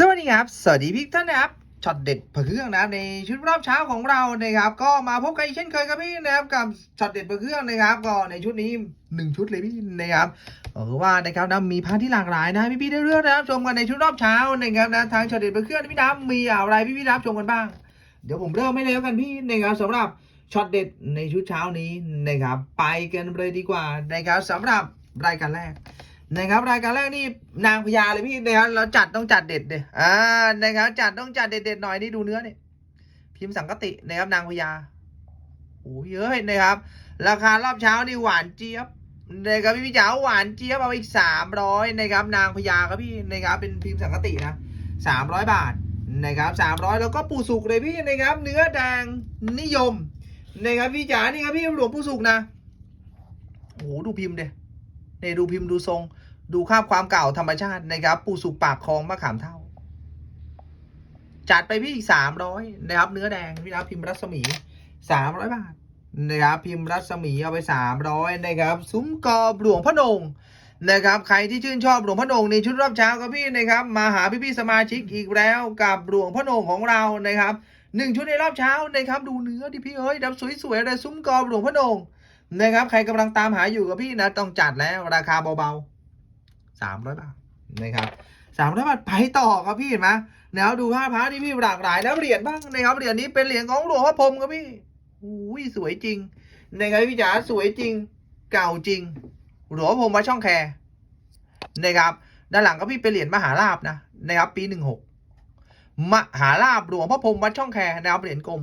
สวัสดีครับ สวัสดีพี่ท่านนะครับช็อตเด็ดเผอเครื่องนะครับในชุดรอบเช้าของเรานะครับ ก็มาพบกันอีกเช่นเคยครับพี่นะครับกับช็อตเด็ดเผอเครื่องนะครับ ก็ในชุดนี้หนึ่งชุดเลยพี่นะครับเออว่านะครับนะมีพาร์ทที่หลากหลายนะพี่พี่ๆได้เรื่องนะครับชมกันในชุดรอบเช้านะครับนะทางช็อตเด็ดเผอเครื่องพี่น้ำมีอะไรพี่พี่ๆรับชมกันบ้าง เดี๋ยวผมเริ่มไม่เลยแล้วกันพี่นะครับสำหรับช็อตเด็ดในชุดเช้านี้นะครับไปกันเลยดีกว่านะครับสำหรับรายการแรก นะครับรายการแรกนี่นางพญาเลยพี่นะครับเราจัดต้องจัดเด็ดเด้อ่านะครับจัดต้องจัดเด็ดเด็ดๆหน่อยนี่ดูเนื้อเนี่ยพิมพ์สังกตินะครับนางพญาโอ้เยอะนะครับ ราคารอบเช้านี่หวานเจี๊ยบนะครับพี่พี่จ๋าหวานเจี๊ยบเอาอีกสามร้อยนะครับนางพญาครับพี่นะครับเป็นพิมพ์สังกตินะสามร้อยบาทนะครับสามร้อยแล้วก็ปูสุกเลยพี่นะครับ เนื้อแดงนิยมนะครับพี่จ๋านี่ครับพี่หลวงปูสุกนะโอ้โหดูพิมพ์เด้เนี่ยดูพิมพ์ดูทรง ดูภาพความเก่าธรรมชาตินะครับปูสุกปากคลองมะขามเท่า จัดไปพี่อีกสามร้อยนะครับ เนื้อแดงพี่นะพิมพ์รัศมีสามร้อยบาทนะครับพิมพ์รัศมีเอาไปสามร้อยนะครับซุ้มกอบหลวงพระนงนะครับใครที่ชื่นชอบหลวงพระนงในชุดรอบเช้ากับพี่นะครับ มาหาพี่พี่ๆสมาชิกอีกแล้วกับหลวงพระนงของเรานะครับหนึ่งชุดในรอบเช้านะครับดูเนื้อที่พี่เอ้ยดับสวยๆเลยซุ้มกอบหลวงพระนงนะครับใครกำลังตามหาอยู่กับพี่นะต้องจัดแล้วราคาเบาๆ สามร้อยบาทนะครับสามร้อยบาทไปต่อครับพี่เห็นไหมแล้วดูภาพพระที่พี่หลากหลายแล้วเหรียญบ้างนะครับเหรียญนี้เป็นเหรียญของหลวงพ่อพรมครับพี่อุ้ยสวยจริงนะครับพี่จ๋าสวยจริง เก่าจริง หลวงพ่อพรมวัดช่องแคนะครับ ด้านหลังก็พี่เป็นเหรียญมหาลาบนะนะครับปีหนึ่งหกมหาลาบหลวงพ่อพรมวัดช่องแคนะครับเหรียญกลม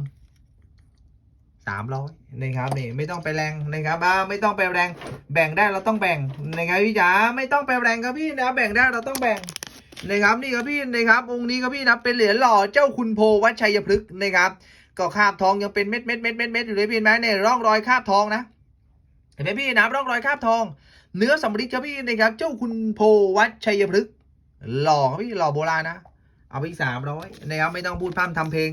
สามร้อยนะครับนี่ไม่ต้องไปแรงนะครับอ่าไม่ต้องไปแรง แบ่งได้เราต้องแบ่งนะครับพี่จ๋าไม่ต้องไปแรงครับพี่นะแบ่งได้เราต้องแบ่งนะครับนี่ครับพี่นะครับองค์นี้ครับพี่นะเป็นเหรียญหล่อเจ้าคุณโพวัดชัยพฤกษ์นะครับ ก็คาบทองยังเป็นเม็ดเม็ดเม็ดเม็ดเม็ดอยู่เลยพี่ไหมเนี่ยร่องรอยคาบทองนะเห็นไหมพี่นะร่องรอยคาบทอง เนื้อสำริดครับพี่นะครับ เจ้าคุณโพวัดชัยพฤกษ์หล่อครับพี่หล่อโบราณนะ เอาไปอีกสามร้อยนะครับไม่ต้องพูดพร่ำทำเพลง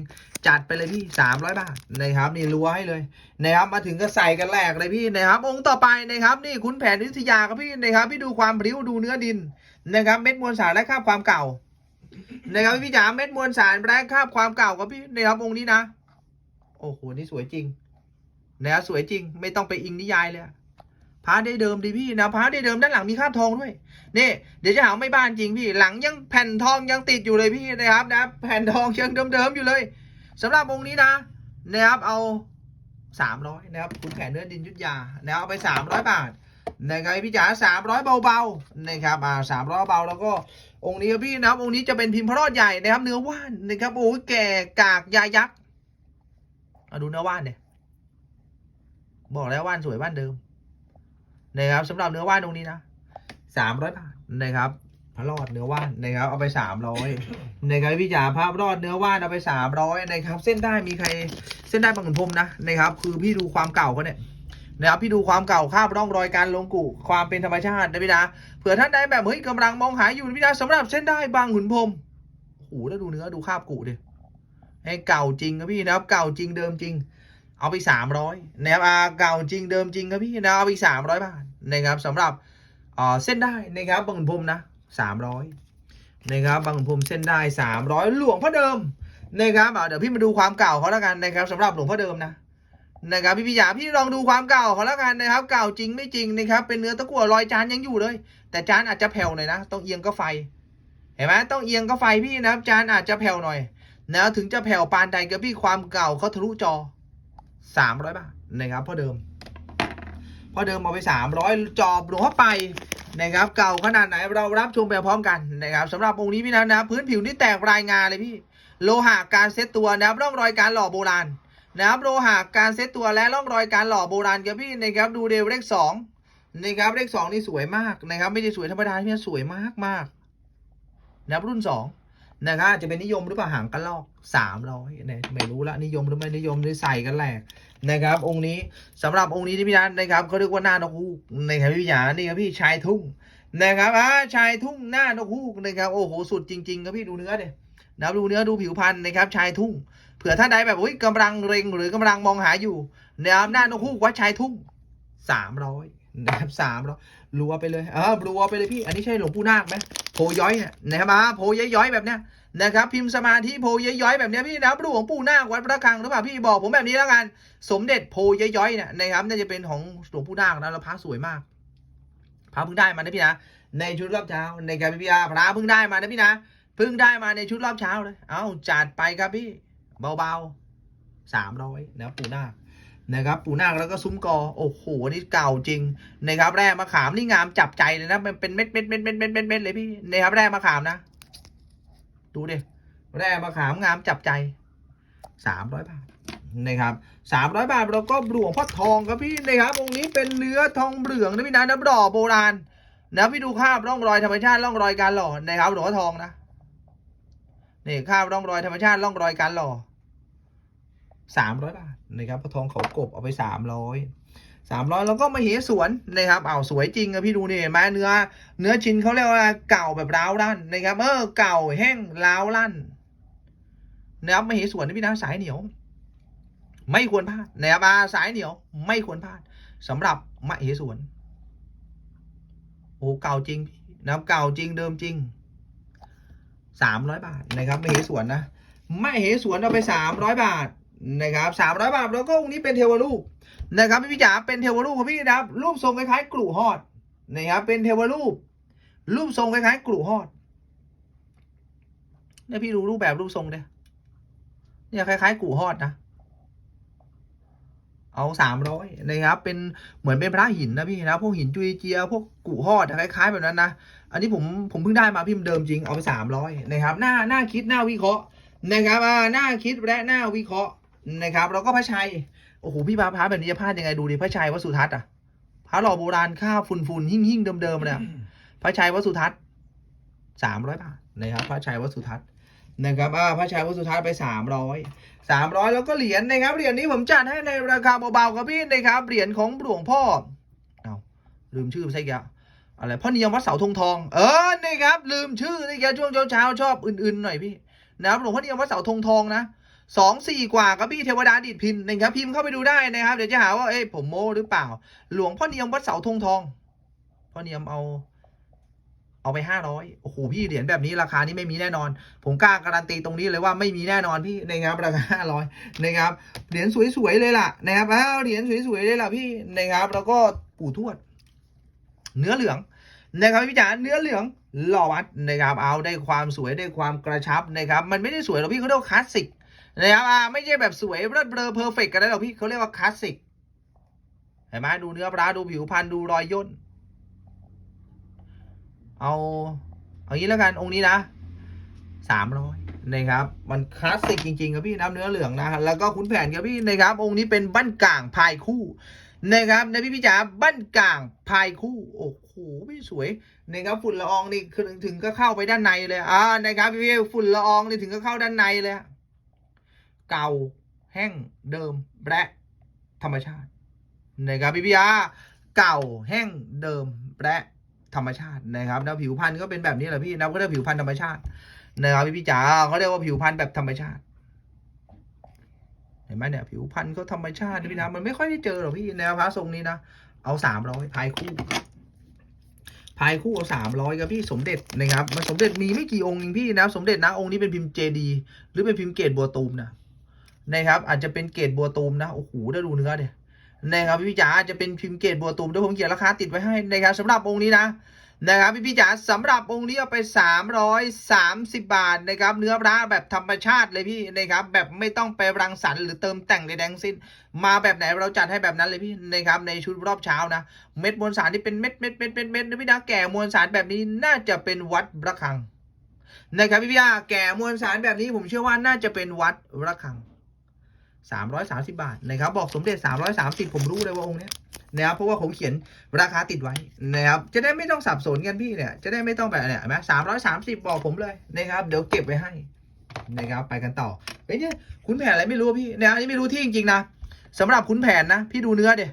จัดไปเลยพี่สามร้อยบาทนะครับนี่รัวให้เลยนะครับมาถึงก็ใส่กันแหลกเลยพี่นะครับ องค์ต่อไปนะครับ นี่คุณแผนวิทยาครับพี่นะครับพี่ดูความริ้วดูเนื้อดินนะครับ เม็ดมวลสารและคราบความเก่านะครับพี่จ๋าเม็ดมวลสารและคราบความเก่าครับพี่นะครับองค์นี้นะ โอ้โหนี่สวยจริงนะครับสวยจริง ไม่ต้องไปอิงนิยายเลย พระได้เดิมดีพี่นะพระได้เดิมด้านหลังมีคราบทองด้วยนี่เดี๋ยวจะหาไม่บ้านจริงพี่ หลังยังแผ่นทองยังติดอยู่เลยพี่นะครับนะแผ่นทองยังเดิมๆอยู่เลยสำหรับองค์นี้นะนะครับเอาสามร้อยนะครับคุณแผนเนื้อดินยุทธยานะครับเอาไปสามร้อยบาทนะครับพี่จ๋าสามร้อยเบาๆนะครับอ่าสามร้อยเบาแล้วก็องค์นี้พี่นะครับองค์นี้จะเป็นพิมพ์พระรอดใหญ่นะครับ เนื้อว่านนะครับโอ้ยแก่กากยายักษ์เอาดูเนื้อว่านเนี่ยบอกแล้วว่านสวยว่านเดิม นะครับสำหรับเนื้อว่านตรงนี้นะสามร้อยบาทนะครับพระรอดเนื้อว่านนะครับ เอาไปสามร้อยนะครับพี่จ๋าพระรอดเนื้อว่านเอาไปสามร้อยนะครับ เส้นได้มีใครเส้นได้บางขุนพรมนะนะครับ คือพี่ดูความเก่าเขาเนี่ยนะครับพี่ดูความเก่าคาบร่องรอยการลงกุความเป็นธรรมชาตินะพี่นะเผื่อท่านใดแบบเฮ้ยกำลังมองหาอยู่นะพี่นะสำหรับเส้นได้บางขุนพรมโอ้โหแล้วดูเนื้อดูคาบกุดิให้เก่าจริงครับพี่นะครับ เก่าจริงเดิมจริง เอาไปสามร้อยนะครับอาเก่าจริงเดิมจริงครับพี่นะเอาไปสามร้อยบาทนะครับสำหรับเส้นได้นะครับบางพรมนะสามร้อยนะครับบางพรมเส้นได้สามร้อยหลวงพ่อเดิมนะครับอะเดี๋ยวพี่มาดูความเก่าเขาแล้วกันนะครับสำหรับหลวงพ่อเดิมนะนะครับพี่พิยาพี่ลองดูความเก่าเขาแล้วกันนะครับ เก่าจริงไม่จริงนะครับเป็นเนื้อตะกั่วรอยจานยังอยู่เลย แต่จานอาจจะแผ่วหน่อยนะต้องเอียงก็ไฟเห็นไหมต้องเอียงก็ไฟพี่นะจานอาจจะแผ่วหน่อยนะถึงจะแผ่วปานใดกับพี่ความเก่าเขาทะลุจอ สามร้อยบาทนะครับพ่อเดิมพ่อเดิมเอาไปสามร้อยจอบหลวงพ่อไปนะครับ เก่าขนาดไหนเรารับชมไปพร้อมกันนะครับสำหรับองค์นี้พี่นะนะ พื้นผิวนี่แตกรายงานเลยพี่ โลหะการเซตตัวนะครับร่องรอยการหล่อโบราณนะครับโลหะการเซตตัวและร่องรอยการหล่อโบราณครับพี่นะครับดูเดวเลขสองนะครับเลขสองนี่สวยมากนะครับ ไม่ได้สวยธรรมดาพี่สวยมากมากนะครับรุ่นสอง นะครับจะเป็นนิยมหรือเปล่าหางกระลอกสามร้อยเนี่ยไม่รู้ละนิยมหรือไม่นิยมหรือใส่กันแหลกนะครับ องค์นี้สำหรับองค์นี้ที่พี่นัทนะครับเขาเรียกว่าหน้านกฮูกนะครับพี่หยานี่ครับพี่ชายทุ่งนะครับอ่าชายทุ่งหน้านกฮูกนะครับโอ้โหสุดจริงๆครับพี่ดูเนื้อเดยนะดูเนื้อดูผิวพรรณนะครับชายทุ่งเผื่อท่านใดแบบอุ้ยกำลังเร็งหรือกำลังมองหาอยู่นะครับหน้านกฮูกวัดชายทุ่งสามร้อย นะครับสามร้อยรัวไปเลยเออรัวไปเลยพี่ อันนี้ใช่หลวงปู่นาคไหมโพย้อยเนี่ยนะครับมาโพย้อยๆแบบเนี้ยนะครับ พิมพ์สมาธิโพย้อยๆแบบเนี้ยพี่นะหลวงปู่นาควัดพระคลังหรือเปล่าพี่บอกผมแบบนี้แล้วกัน สมเด็จโพย้อยๆเนี่ยนะครับน่าจะเป็นของหลวงปู่นาคนะแล้วพระสวยมากพระเพิ่งได้มานะพี่นะในชุดรอบเช้าในการพี่อาพระเพิ่งได้มานะพี่นะเพิ่งได้มาในชุดรอบเช้าเลย เอาจัดไปครับพี่ เบาๆสามร้อยนะปู่นาค นะครับปู่นาคแล้วก็ซุ้มกอโอ้โหอันนี่เก่าจริงนะครับแร่มะขามนี่งามจับใจเลยนะเป็นเม็ดเม็ดเม็ดเม็ดเม็ดเม็ดเม็ดเลยพี่นะครับแร่มะขามนะ ดูดิแร่มะขามงามจับใจสามร้อยบาทนะครับสามร้อยบาทเราก็หลวงพ่อทองครับพี่นะครับองค์นี้เป็นเนื้อทองเหลืองนะพี่นะน้ำดอกโบราณนะพี่ดูคราบร่องรอยธรรมชาติร่องรอยการหล่อนะครับหลวงพ่อทองนะนี่คราบร่องรอยธรรมชาติร่องรอยการหล่อ สามร้อยบาทนะครับพอทองเขากบเอาไปสามร้อยสามร้อยแล้วก็มาเหสวนนะครับเอาสวยจริงอะพี่ดูนี่เห็นไหมเนื้อ เนื้อชิ้นเขาเรียกว่าเก่าแบบร้าวลั่นนะครับเออเก่าแห้งร้าวลั่นนะครับม่เหสวนนะพี่นะสายเหนียว ไม่ควรพลาดนะครับอาสายเหนียวไม่ควรพลาดสำหรับมะเหสวนโอ้เก่าจริงนะครับเก่าจริงเดิมจริงสามร้อยบาทนะครับมะเหสวนนะมะเหสวนเอาไปสามร้อยบาท นะครับสามร้อยบาทแล้วก็องค์นี้เป็นเทวรูปนะครับพี่จ๋าเป็นเทวรูปครับพี่นะครับ รูปทรงคล้ายๆกลุ่หอดนะครับเป็นเทวรูป รูปทรงคล้ายๆกลุ่หอดเนี่ยพี่ดูรูปแบบรูปทรงเนี่ยเนี่ยคล้ายๆกลุ่หอดนะเอาสามร้อยนะครับ เป็นเหมือนเป็นพระหินนะพี่นะพวกหินจุยเจีย พวกกุหอดคล้ายๆแบบนั้นนะอันนี้ผมผมเพิ่งได้มาพิมพ์เดิมจริงเอาไปสามร้อยนะครับหน้าหน้าคิดหน้าวิเคราะห์นะครับหน้าคิดและหน้าวิเคราะห์ นะครับ แล้วก็พระชัย โอ้โห พี่พาพาแบบนี้จะพลาดยังไงดูดิพระชัยวดสุทัศน์อะพระหล่อโบราณค่าฝุ่นฝุ่นหิ่งหิ่งเดิมๆเนี่ยพระชัยวดสุทัศน์สามร้อยบาทนะครับ พระชัยวดสุทัศน์นะครับอ่าพระชัยวดสุทัศน์ไปสามร้อยสามร้อยแล้วก็เหรียญนะครับ เหรียญนี้ผมจัดให้ในราคาเบาๆครับพี่นะครับ เหรียญของหลวงพ่อ เอาลืมชื่อไปใช่แกอะไร พ่อเนียมวัดเสาธงทอง เออนี่ครับ ลืมชื่อนี่แกช่วงเช้าๆชอบอื่นๆหน่อยพี่นะครับหลวงพ่อเนียมวัดเสาธงทองนะ สองสี่กว่าครับพี่เทวดาดิดพินนะครับพิมพ์เข้าไปดูได้นะครับ เดี๋ยวจะหาว่าเอ้ยผมโม้หรือเปล่า หลวงพ่อเนียมวัดเสาธงทองพ่อเนียมเอาเอาไปห้าร้อยโอ้โหพี่เหรียญแบบนี้ราคานี้ไม่มีแน่นอน ผมกล้าการันตีตรงนี้เลยว่าไม่มีแน่นอนพี่นะครับราคาห้าร้อยนะครับเหรียญสวยๆเลยล่ะนะครับอ้าวเหรียญสวยๆเลยล่ะพี่นะครับ แล้วก็ปู่ทวด เนื้อเหลืองนะครับพี่จ๋าเนื้อเหลืองหล่อวัดนะครับเอาได้ความสวยได้ความกระชับนะครับ มันไม่ได้สวยหรอกพี่เขาเรียกว่าคลาสสิก นะครับอ่าไม่ใช่แบบสวยเลิศเบลอเพอร์เฟกกันนะหรอกพี่เขาเรียกว่าคลาสสิกเห็นไหมดูเนื้อปลาดูผิวพรรณดูรอยย่นเอาเอางี้แล้วกันองค์นี้นะสามร้อยนะครับ มันคลาสสิกจริงๆครับพี่น้ำเนื้อเหลืองนะแล้วก็ขุนแผนครับพี่นะครับ องค์นี้เป็นบ้านกลางพายคู่นะครับในพี่พี่จ๋าบ้านกลางพายคู่โอ้โหพี่สวยนะครับฝุ่นละอองนี่คือถึงก็เข้าไปด้านในเลยอ่านะครับพี่พี่ฝุ่นละอองนี่ถึงก็เข้าด้านในเลยอะ เก่าแห้งเดิมและธรรมชาตินะครับพี่พี่อาเก่าแห้งเดิมและธรรมชาตินะครับแล้วผิวพรรณก็เป็นแบบนี้แหละพี่นะก็เรียกผิวพรรณธรรมชาตินะครับพี่พี่จ๋าเขาเรียกว่าผิวพรรณแบบธรรมชาติเห็นไหมเนี่ยผิวพรรณเขาธรรมชาติพี่นะมันไม่ค่อยได้เจอหรอกพี่แนวพระทรงนี้นะเอาสามร้อยพายคู่พายคู่เอาสามร้อยครับพี่สมเด็จนะครับมันสมเด็จมีไม่กี่องค์เองพี่นะสมเด็จนะองค์นี้เป็นพิมพ์เจดีหรือเป็นพิมพ์เกตบัวตูมนะ นะครับอาจจะเป็นเกตบัวตูมนะโอ้โหได้ดูเนื้อเดียนะครับพี่จ๋าอาจจะเป็นพิมพ์เกตบัวตูมเดี๋ยวผมเขียนราคาติดไว้ให้นะครับสำหรับองค์นี้นะนะครับพี่พี่จ๋าสำหรับองค์นี้เอาไป 330 บาทนะครับเนื้อพระแบบธรรมชาติเลยพี่นะครับแบบไม่ต้องไปรังสรรค์หรือเติมแต่งใดๆทั้งสิ้น มาแบบไหนเราจัดให้แบบนั้นเลยพี่นะครับในชุดรอบเช้านะเม็ดมวลสารที่เป็นเม็ดเม็ดเม็ดเม็ดเม็ดนะพี่นะแก่มวลสารแบบนี้น่าจะเป็นวัดระฆังนะครับพี่พี่จ๋าแก่มวลสารแบบนี้ผมเชื่อว่าน่าจะเป็นวัดระฆัง 330 บาทนะครับบอกสมเด็จ 330 ผมรู้เลยว่าองค์เนี้ยนะครับเพราะว่าผมเขียนราคาติดไว้นะครับจะได้ไม่ต้องสับสนกันพี่เนี่ยจะได้ไม่ต้องแบบเนี่ยเห็นไหมสามร้อยสามสิบบอกผมเลยนะครับเดี๋ยวเก็บไว้ให้นะครับไปกันต่อเฮ้ยเนี่ยขุนแผนอะไรไม่รู้พี่เนี่ยอันนี้ไม่รู้ที่จริงๆนะสำหรับขุนแผนนะพี่ดูเนื้อเดี๋ย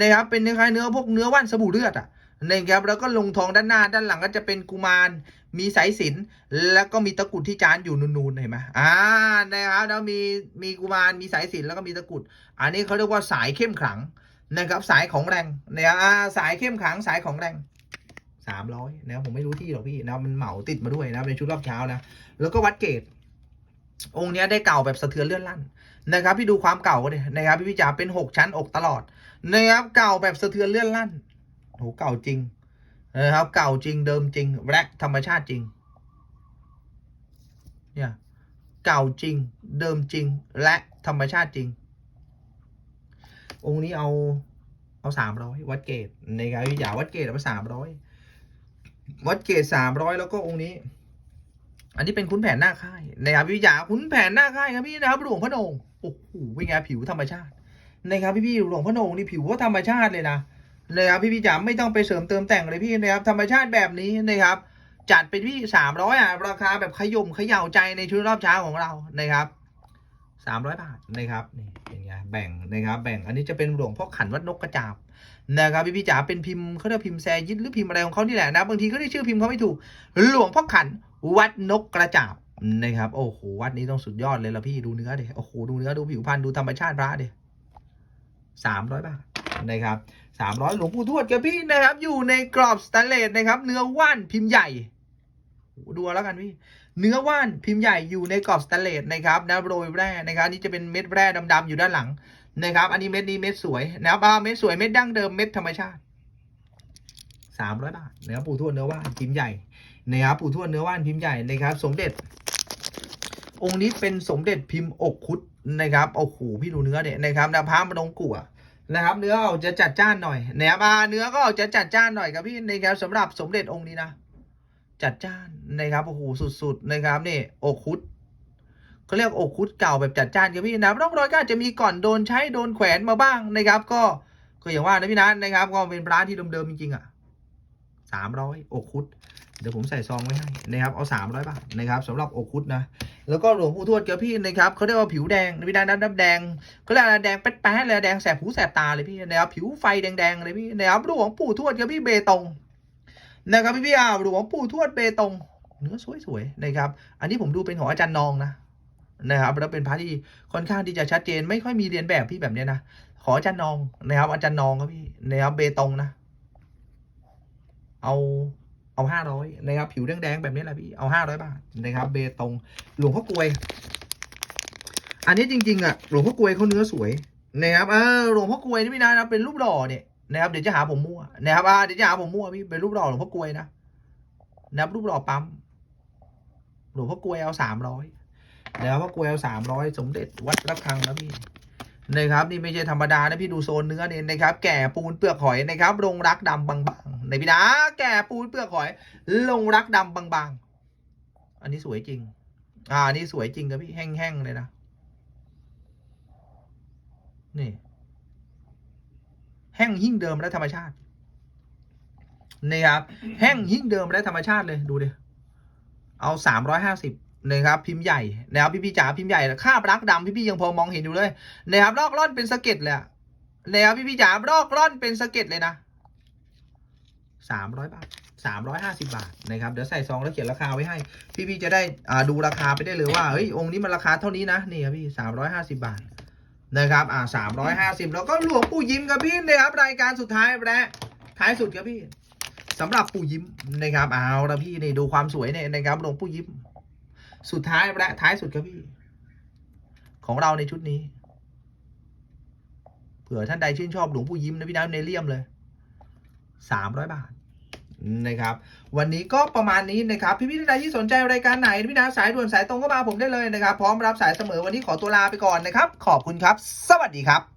นะครับเป็นคล้ายเนื้อพวกเนื้อว่านสบู่เลือดอะ นะครับแล้วก็ลงทองด้านหน้าด้านหลังก็จะเป็นกุมารมีสายสิญจนแล้วก็มีตะกรุดที่จานอยู่นูนๆเห็นไหมอ่านะครับแล้วมีมีกุมารมีสายสิญจนแล้วก็มีตะกรุด อันนี้เขาเรียกว่าสายเข้มขลังนะครับ สายของแรงเนี่ยอ่าสายเข้มขลังสายของแรงสามร้อยนะครับผมไม่รู้ที่หรอกพี่นะมันเหมาติดมาด้วยนะในชุดรอบเช้านะแล้วก็วัดเกตองค์นี้ได้เก่าแบบสะเทือนเลื่อนลั่นนะครับ พี่ดูความเก่าก็เลยนะครับ พี่พี่จ๋าเป็นหกชั้นอกตลอดนะครับเก่าแบบสะเทือนเลื่อนลั่น โหเก่าจริงนะครับ เก่าจริงเดิมจริงแรกธรรมชาติจริง เนี่ย เก่าจริง เดิมจริง และธรรมชาติจริง องค์นี้เอาเอาสามร้อยวัดเกตนะครับพี่จ๋าวัดเกตเอาไปสามร้อยวัดเกตสามร้อยแล้วก็องค์นี้ อันนี้เป็นขุนแผนหน้าค่ายนะครับพี่จ๋าขุนแผนหน้าค่ายครับพี่นะครับหลวงพระโนงโอ้โหเป็นไงผิวธรรมชาตินะครับพี่พี่หลวงพระโนงนี่ผิวก็ธรรมชาติเลยนะ นะครับพี่พี่จ๋าไม่ต้องไปเสริมเติมแต่งเลยพี่นะครับธรรมชาติแบบนี้นะครับจัดเป็นพี่สามร้อยอะราคาแบบขย่มขย่าใจในชุดรอบเช้าของเรานะครับสามร้อยบาทนะครับนี่เป็นไงแบ่งนะครับแบ่งอันนี้จะเป็นหลวงพ่อขันวัดนกกระจาบนะครับพี่พี่จ๋าเป็นพิมพ์เขาเรียกพิมพ์แซยิดหรือพิมพ์อะไรของเขานี่แหละนะบางทีก็ได้ชื่อพิมพ์เขาไม่ถูก หลวงพ่อขันวัดนกกระจาบนะครับโอ้โหวัดนี้ต้องสุดยอดเลยละพี่ดูเนื้อเดี๋ยโอ้โหดูเนื้อดูผิวพรรณดูธรรมชาติพระเดี๋ยสามร้อยบาท นะครับสามร้อยหลวงปู่ทวดกับพี่นะครับ อยู่ในกรอบสแตนเลสนะครับ เนื้อว่านพิมพ์ใหญ่ดูแล้วกันพี่ เนื้อว่านพิมพ์ใหญ่อยู่ในกรอบสแตนเลสนะครับนะโรยแร่นะครับนี่จะเป็นเม็ดแร่ดำๆอยู่ด้านหลังนะครับ อันนี้เม็ดนี้เม็ดสวยนะครับอ่าเม็ดสวยเม็ดดั้งเดิมเม็ดธรรมชาติสามร้อยบาทนะครับปู่ทวดเนื้อว่านพิมพ์ใหญ่นะครับปู่ทวดเนื้อว่านพิมพ์ใหญ่นะครับ สมเด็จ องค์นี้เป็นสมเด็จพิมพ์อกคุดนะครับโอ้โหพี่ดูเนื้อเนี่ยนะครับนะพระมนงกัว นะครับ เนื้อเอาจะจัดจ้านหน่อยนะครับาเนื้อก็เอาจะจัดจ้านหน่อยครับพี่นะครับสำหรับสมเด็จองค์นี้นะจัดจ้านนะครับโอ้โหสุดๆนะครับนี่อกคุดเขาเรียกอกคุดเก่าแบบจัดจ้านครับพี่นะร่องรอยก็อาจจะมีก่อนโดนใช้โดนแขวนมาบ้างนะครับ ก็ก็อย่างว่านะพี่นะนะครับ ก็เป็นร้านที่เดิมๆจริงๆอะสามร้อยอกคุดเดี๋ยวผมใส่ซองไว้ให้นะครับเอาสามร้อยบาทนะครับสำหรับอกคุดนะ แล้วก็หลวงปู่ทวดเกียวพี่นะครับเขาเรียกว่าผิวแดงพี่ดาน้ำแดงเขาเรียกอะไรแดงแป๊ดๆเลยแดงแสบหูแสบตาเลยพี่นะครับผิวไฟแดงๆเลยพี่นะครับหลวงปู่ทวดเกียวพี่เบตงนะครับพี่พี่อ่าหลวงปู่ทวดเบตงเนื้อสวยๆนะครับ อันนี้ผมดูเป็นของอาจารย์นองนะนะครับแล้วเป็นพระที่ค่อนข้างที่จะชัดเจน ไม่ค่อยมีเรียนแบบพี่แบบเนี้ยนะขออาจารย์นองนะครับ อาจารย์นองครับพี่นะครับเบตงนะ เอา เอาห้าร้อยนะครับผิวแดงๆแบบนี้แหละพี่เอาห้าร้อยบาทนะครับเบตงหลวงพ่อกลวย อันนี้จริงๆอะหลวงพ่อกลวยเขาเนื้อสวยนะครับเออหลวงพ่อกลวยนี่พี่นะนะเป็นรูปหล่อเนี่ยนะครับเดี๋ยวจะหาผมมั่วนะครับอ่าเดี๋ยวจะหาผมมั่วพี่เป็นรูปหล่อหลวงพ่อกลวยนะนะครับรูปหล่อปั๊มหลวงพ่อกลวยเอาสามร้อยนะครับพ่อกลวยเอาสามร้อยสมเด็จวัดระฆังนะพี่ นะครับนี่ไม่ใช่ธรรมดานะพี่ดูโซนเนื้อเนี่ยนะครับ แก่ปูนเปลือกหอยนะครับลงรักดำบางๆในพี่นะแก่ปูนเปลือกหอยลงรักดำบางๆ อันนี้สวยจริง อ่านนี้สวยจริงครับพี่แห้งๆเลยนะนี่แห้งยิ่งเดิมและธรรมชาตินี่ครับแห้งยิ่งเดิมและธรรมชาติเลยดูดิเอาสามร้อยห้าสิบ นะครับพิมพ์ใหญ่นะครับพี่พี่จ๋าพิมพ์ใหญ่คาบรักดำพี่พี่ยังพอมองเห็นอยู่เลยนะครับลอกล่อนเป็นสะเก็ดเลยนะครับพี่พี่จ๋าลอกล่อนเป็นสะเก็ดเลยนะสามร้อยบาทสามร้อยห้าสิบาทนะครับเดี๋ยวใส่ซองแล้วเขียนราคาไว้ให้ พี่พี่จะได้อ่าดูราคาไปได้เลยว่าเฮ้ยองค์นี้มันราคาเท่านี้นะนี่ครับพี่สามร้อยห้าสิบาทนะครับอ่าสามร้อยห้าสิบแล้วก็หลวงปู่ยิ้มครับพี่นะครับรายการสุดท้ายและท้ายสุดครับพี่สำหรับปู่ยิ้มนะครับเอาละพี่นี่ดูความสวยเนี่ยนะครับหลวงปู่ยิ้ม สุดท้ายและท้ายสุดครับพี่ ของเราในชุดนี้ เผื่อท่านใดชื่นชอบหลวงปู่ยิ้มนะพี่น้ำในเลี่ยมเลยสามร้อยบาทนะครับ วันนี้ก็ประมาณนี้นะครับ พี่พี่ท่านใดที่สนใจรายการไหนพี่นะสายด่วนสายตรงก็มาผมได้เลยนะครับ พร้อมรับสายเสมอวันนี้ขอตัวลาไปก่อนนะครับ ขอบคุณครับ สวัสดีครับ